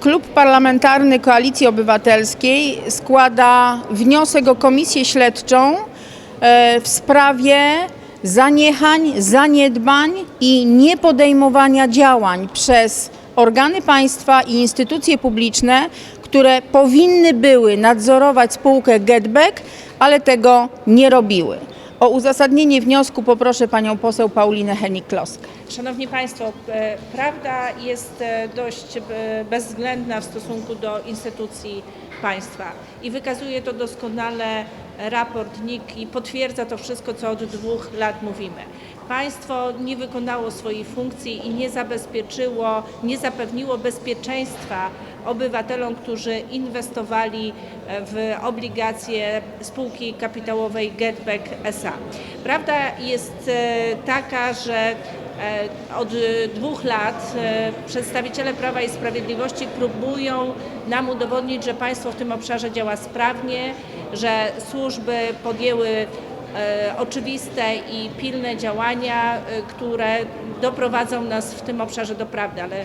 Klub Parlamentarny Koalicji Obywatelskiej składa wniosek o komisję śledczą e, w sprawie zaniechań, zaniedbań i niepodejmowania działań przez organy państwa i instytucje publiczne, które powinny były nadzorować spółkę GetBack, ale tego nie robiły. O uzasadnienie wniosku poproszę panią poseł Paulinę Henik-Kloskę. Szanowni Państwo, e, prawda jest e, dość e, bezwzględna w stosunku do instytucji państwa i wykazuje to doskonale raport NIK i potwierdza to wszystko, co od dwóch lat mówimy. Państwo nie wykonało swojej funkcji i nie zabezpieczyło, nie zapewniło bezpieczeństwa obywatelom, którzy inwestowali w obligacje spółki kapitałowej GetBack SA. Prawda jest e, taka, że e, od dwóch lat e, przedstawiciele Prawa i Sprawiedliwości próbują nam udowodnić, że państwo w tym obszarze działa sprawnie, że służby podjęły e, oczywiste i pilne działania, e, które doprowadzą nas w tym obszarze do prawdy, ale e,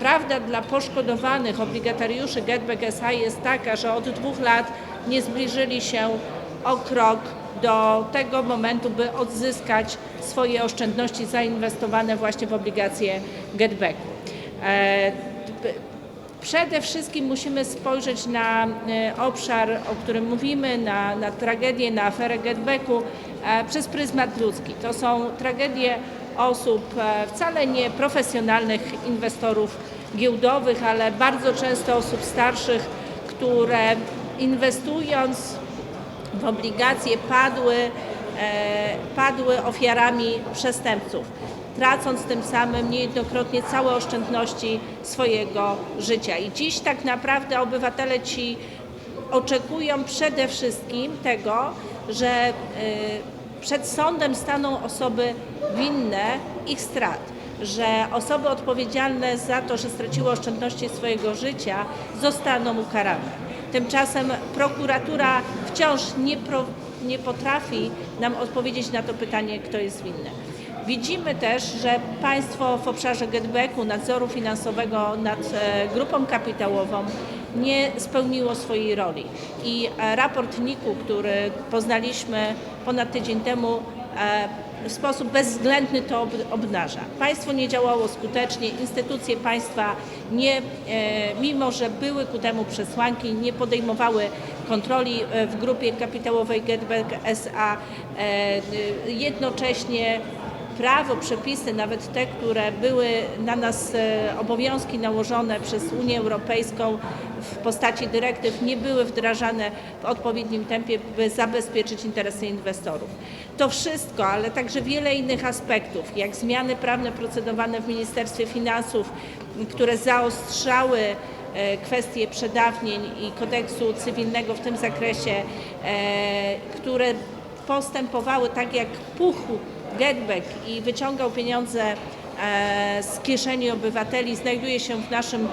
prawda dla poszkodowanych obligatariuszy GetBack SA jest taka, że od dwóch lat nie zbliżyli się o krok do tego momentu, by odzyskać swoje oszczędności zainwestowane właśnie w obligacje GetBacku. Przede wszystkim musimy spojrzeć na e, obszar, o którym mówimy, na, na tragedię, na aferę GetBacku e, przez pryzmat ludzki. To są tragedie osób e, wcale nie profesjonalnych inwestorów giełdowych, ale bardzo często osób starszych, które inwestując w obligacje padły, padły ofiarami przestępców, tracąc tym samym niejednokrotnie całe oszczędności swojego życia. I dziś tak naprawdę obywatele ci oczekują przede wszystkim tego, że e, przed sądem staną osoby winne ich strat, że osoby odpowiedzialne za to, że straciły oszczędności swojego życia, zostaną ukarane. Tymczasem prokuratura wciąż nie, pro, nie potrafi nam odpowiedzieć na to pytanie, kto jest winny. Widzimy też, że państwo w obszarze getbacku, nadzoru finansowego nad e, grupą kapitałową nie spełniło swojej roli. I e, raport NIK-u, który poznaliśmy ponad tydzień temu, e, w sposób bezwzględny to ob- obnaża. Państwo nie działało skutecznie, instytucje państwa, nie, mimo że były ku temu przesłanki, nie podejmowały kontroli w grupie kapitałowej GetBack SA. Jednocześnie prawo, przepisy, nawet te, które były na nas e, obowiązki nałożone przez Unię Europejską w postaci dyrektyw, nie były wdrażane w odpowiednim tempie, by zabezpieczyć interesy inwestorów. To wszystko, ale także wiele innych aspektów, jak zmiany prawne procedowane w Ministerstwie Finansów, które zaostrzały e, kwestie przedawnień i kodeksu cywilnego w tym zakresie, e, które postępowały tak jak puchł Getback i wyciągał pieniądze e, z kieszeni obywateli, znajduje się w naszym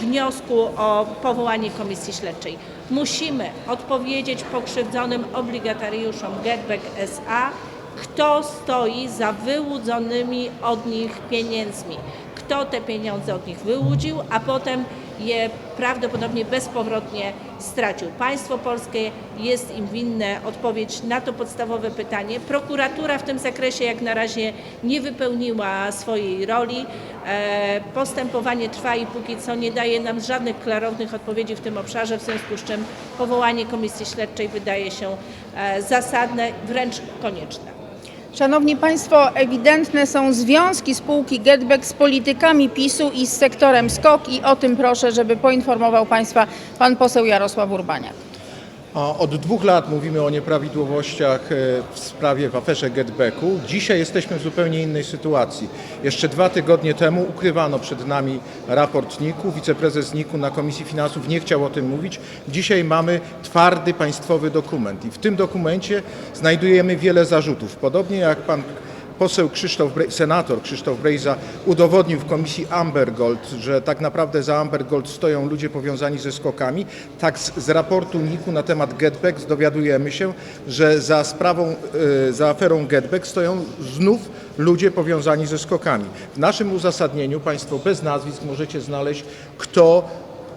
wniosku o powołanie komisji śledczej. Musimy odpowiedzieć pokrzywdzonym obligatariuszom Getback SA, kto stoi za wyłudzonymi od nich pieniędzmi, kto te pieniądze od nich wyłudził, a potem je prawdopodobnie bezpowrotnie stracił. Państwo polskie jest im winne odpowiedź na to podstawowe pytanie. Prokuratura w tym zakresie jak na razie nie wypełniła swojej roli. E, Postępowanie trwa i póki co nie daje nam żadnych klarownych odpowiedzi w tym obszarze, w związku z czym powołanie komisji śledczej wydaje się e, zasadne, wręcz konieczne. Szanowni Państwo, ewidentne są związki spółki GetBack z politykami PiSu i z sektorem SKOK i o tym proszę, żeby poinformował Państwa pan poseł Jarosław Urbaniak. Od dwóch lat mówimy o nieprawidłowościach e, w sprawie w aferze Getbacku. Dzisiaj jesteśmy w zupełnie innej sytuacji. Jeszcze dwa tygodnie temu ukrywano przed nami raport NIK-u. Wiceprezes NIK-u na Komisji Finansów nie chciał o tym mówić. Dzisiaj mamy twardy państwowy dokument i w tym dokumencie znajdujemy wiele zarzutów. Podobnie jak pan poseł Krzysztof, senator Krzysztof Brejza udowodnił w komisji Amber Gold, że tak naprawdę za Amber Gold stoją ludzie powiązani ze skokami. Tak z, z raportu NIK-u na temat Getback dowiadujemy się, że za sprawą, y, za aferą Getback stoją znów ludzie powiązani ze skokami. W naszym uzasadnieniu Państwo bez nazwisk możecie znaleźć, kto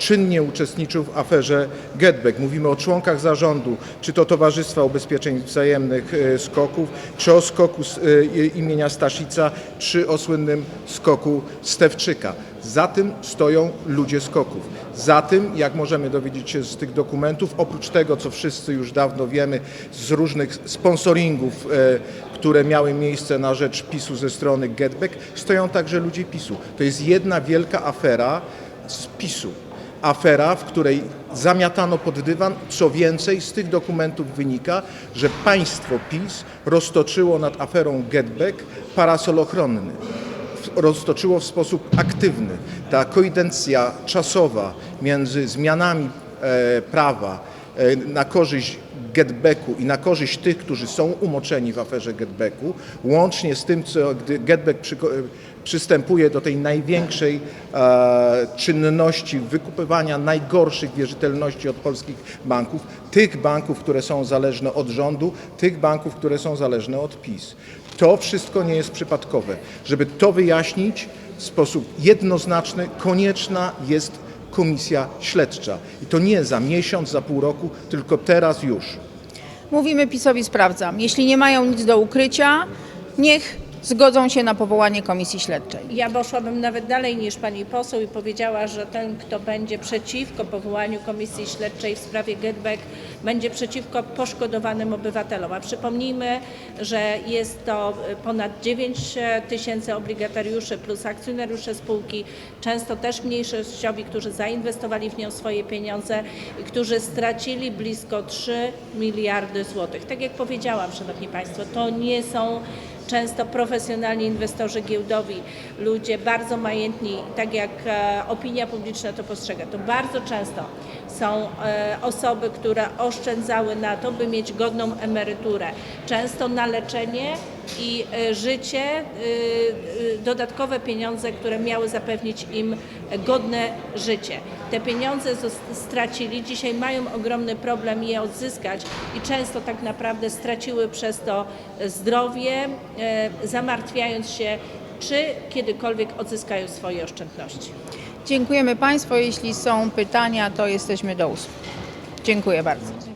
czynnie uczestniczył w aferze Getback. Mówimy o członkach zarządu, czy to Towarzystwa Ubezpieczeń Wzajemnych e, Skoków, czy o skoku e, imienia Staszica, czy o słynnym skoku Stewczyka. Za tym stoją ludzie skoków. Za tym, jak możemy dowiedzieć się z tych dokumentów, oprócz tego, co wszyscy już dawno wiemy z różnych sponsoringów, e, które miały miejsce na rzecz PiSu ze strony Getback, stoją także ludzie PiSu. To jest jedna wielka afera z PiSu afera, w której zamiatano pod dywan. Co więcej, z tych dokumentów wynika, że państwo PiS roztoczyło nad aferą Getback parasol ochronny. Roztoczyło w sposób aktywny. Ta koidencja czasowa między zmianami e, prawa na korzyść Getbacku i na korzyść tych, którzy są umoczeni w aferze Getbacku, łącznie z tym, co gdy Getback przyko- przystępuje do tej największej e, czynności wykupywania najgorszych wierzytelności od polskich banków, tych banków, które są zależne od rządu, tych banków, które są zależne od PiS. To wszystko nie jest przypadkowe. Żeby to wyjaśnić w sposób jednoznaczny, konieczna jest komisja śledcza. I to nie za miesiąc, za pół roku, tylko teraz już. Mówimy PiSowi sprawdzam. Jeśli nie mają nic do ukrycia, niech zgodzą się na powołanie komisji śledczej. Ja poszłabym nawet dalej niż pani poseł i powiedziała, że ten, kto będzie przeciwko powołaniu komisji śledczej w sprawie Getback, będzie przeciwko poszkodowanym obywatelom. A przypomnijmy, że jest to ponad 9 tysięcy obligatariuszy plus akcjonariusze spółki, często też mniejszościowi, którzy zainwestowali w nią swoje pieniądze i którzy stracili blisko 3 miliardy złotych. Tak jak powiedziałam, Szanowni Państwo, to nie są często profesjonalni inwestorzy giełdowi, ludzie bardzo majętni, tak jak e, opinia publiczna to postrzega, to bardzo często są e, osoby, które oszczędzały na to, by mieć godną emeryturę, często na leczenie i e, życie, e, dodatkowe pieniądze, które miały zapewnić im godne życie. Te pieniądze stracili, dzisiaj mają ogromny problem je odzyskać i często tak naprawdę straciły przez to zdrowie, e, zamartwiając się, czy kiedykolwiek odzyskają swoje oszczędności. Dziękujemy Państwu. Jeśli są pytania, to jesteśmy do usług. Dziękuję bardzo.